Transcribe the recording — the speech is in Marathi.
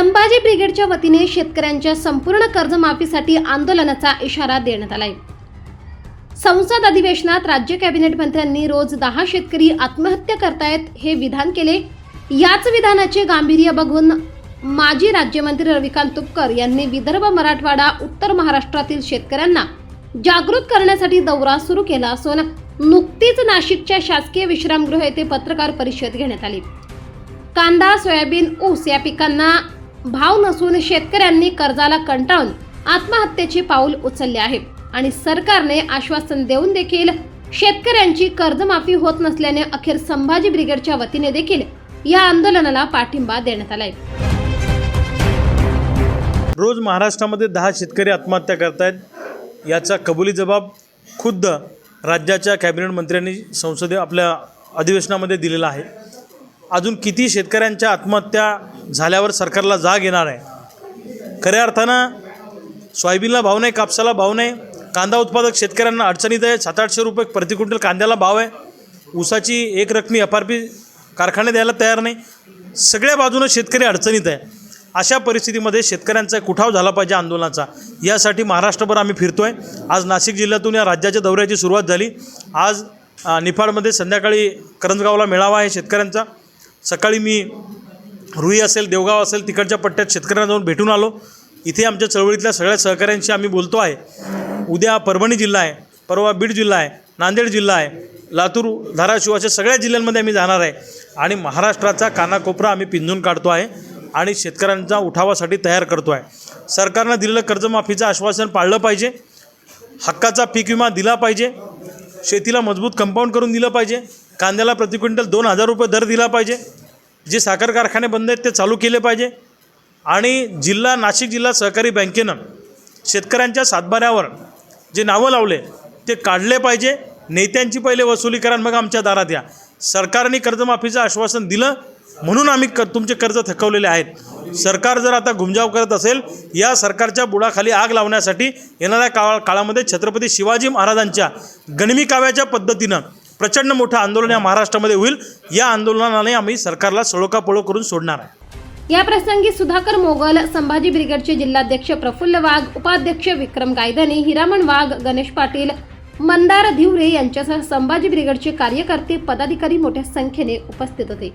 संभाजी ब्रिगेडच्या वतीने शेतकऱ्यांच्या संपूर्ण कर्जमाफीसाठी आंदोलनाचा इशारा देण्यात आलाय. संसद अधिवेशनात राज्य कॅबिनेट मंत्र्यांनी रोज दहा शेतकरी आत्महत्या करतायत हे विधान केले. याच विधानाचे गांभीर्य बघून माजी राज्यमंत्री रविकांत तुपकर यांनी विदर्भ मराठवाडा उत्तर महाराष्ट्रातील शेतकऱ्यांना जागृत करण्यासाठी दौरा सुरू केला असून नुकतीच नाशिकच्या शासकीय विश्रामगृह येथे पत्रकार परिषद घेण्यात आली. कांदा सोयाबीन ऊस या पिकांना भाव नसून शेतकऱ्यांनी कर्जाला कंटाळून आत्महत्येची पाऊल उचलले आहे. आणि सरकारने आश्वासन देऊन देखील शेतकऱ्यांची कर्जमाफी होत नसल्याने अखेर संभाजी ब्रिगेडच्या वतीने देखील या आंदोलनाला पाठिंबा देण्यात आलाय. रोज महाराष्ट्रामध्ये दहा शेतकरी आत्महत्या करतायत. याचा कबुली जबाब खुद्द राज्याच्या कॅबिनेट मंत्र्यांनी संसदे आपल्या अधिवेशनामध्ये दिलेला आहे. अजून किती शेतकऱ्यांच्या आत्महत्या झाल्यावर सरकारला जाग येणार आहे? खऱ्या अर्थानं सोयाबीनला भाव नाही कापसाला भाव नाही. कांदा उत्पादक शेतकऱ्यांना अडचणीत आहे. सात आठशे रुपये प्रति क्विंटल कांद्याला भाव आहे. ऊसाची एक रकमी एफ आर पी कारखाने द्यायला तयार नाही. सगळ्या बाजूनं शेतकरी अडचणीत आहे. अशा परिस्थितीमध्ये शेतकऱ्यांचा कुठाव झाला पाहिजे आंदोलनाचा. यासाठी महाराष्ट्रभर आम्ही फिरतो आहे आज नाशिक जिल्ह्यातून या राज्याच्या दौऱ्याची सुरुवात झाली. आज निफाडमध्ये संध्याकाळी करंजगावला मेळावा आहे शेतकऱ्यांचा. सकाळी मी रुई असेल देवगाव असेल तिकडच्या पट्ट्यात शेतकऱ्यांना जाऊन भेटून आलो. इथे आमच्या चळवळीतल्या सगळ्या सहकाऱ्यांशी आम्ही बोलतो आहे. उद्या परभणी जिल्हा आहे परवा बीड जिल्हा आहे नांदेड जिल्हा आहे लातूर धाराशिव अशा सगळ्या जिल्ह्यांमध्ये आम्ही जाणार आहे. आणि महाराष्ट्राचा कानाकोपरा आम्ही पिंजून काढतो आहे आणि शेतकऱ्यांचा उठावासाठी तयार करतो आहे. सरकारनं दिलेलं कर्जमाफीचं आश्वासन पाळलं पाहिजे. हक्काचा पीक विमा दिला पाहिजे. शेतीला मजबूत कंपाऊंड करून दिलं पाहिजे. कांद्याला प्रति क्विंटल दोन हजार रुपये दर दिला पाहिजे. जे साखर कारखाने बंद आहेत ते चालू केले पाहिजे. आणि जिल्हा नाशिक जिल्हा सहकारी बँकेनं शेतकऱ्यांच्या सातबाऱ्यावर जे नावं लावले ते काढले पाहिजे. नेत्यांची पहिले वसुली करा मग आमच्या दारात या. सरकारने कर्जमाफीचं आश्वासन दिलं म्हणून आम्ही क तुमचे कर्ज थकवलेले आहेत. सरकार जर आता घुमजाव करत असेल या सरकारच्या बुडाखाली आग लावण्यासाठी येणाऱ्या काळ काळामध्ये छत्रपती शिवाजी महाराजांच्या गणवी काव्याच्या पद्धतीनं प्रचंड मोठं आंदोलन या महाराष्ट्रामध्ये होईल. या आंदोलनाने आम्ही सरकारला सळोकापळो करून सोडणार आहे. या प्रसंगी सुधाकर मोगल संभाजी ब्रिगेडचे जिल्हाध्यक्ष प्रफुल्ल वाघ उपाध्यक्ष विक्रम गायधनी हिरामण वाघ गणेश पाटील मंदार धिवरे यांच्यासह संभाजी ब्रिगेडचे कार्यकर्ते पदाधिकारी मोठ्या संख्येने उपस्थित होते.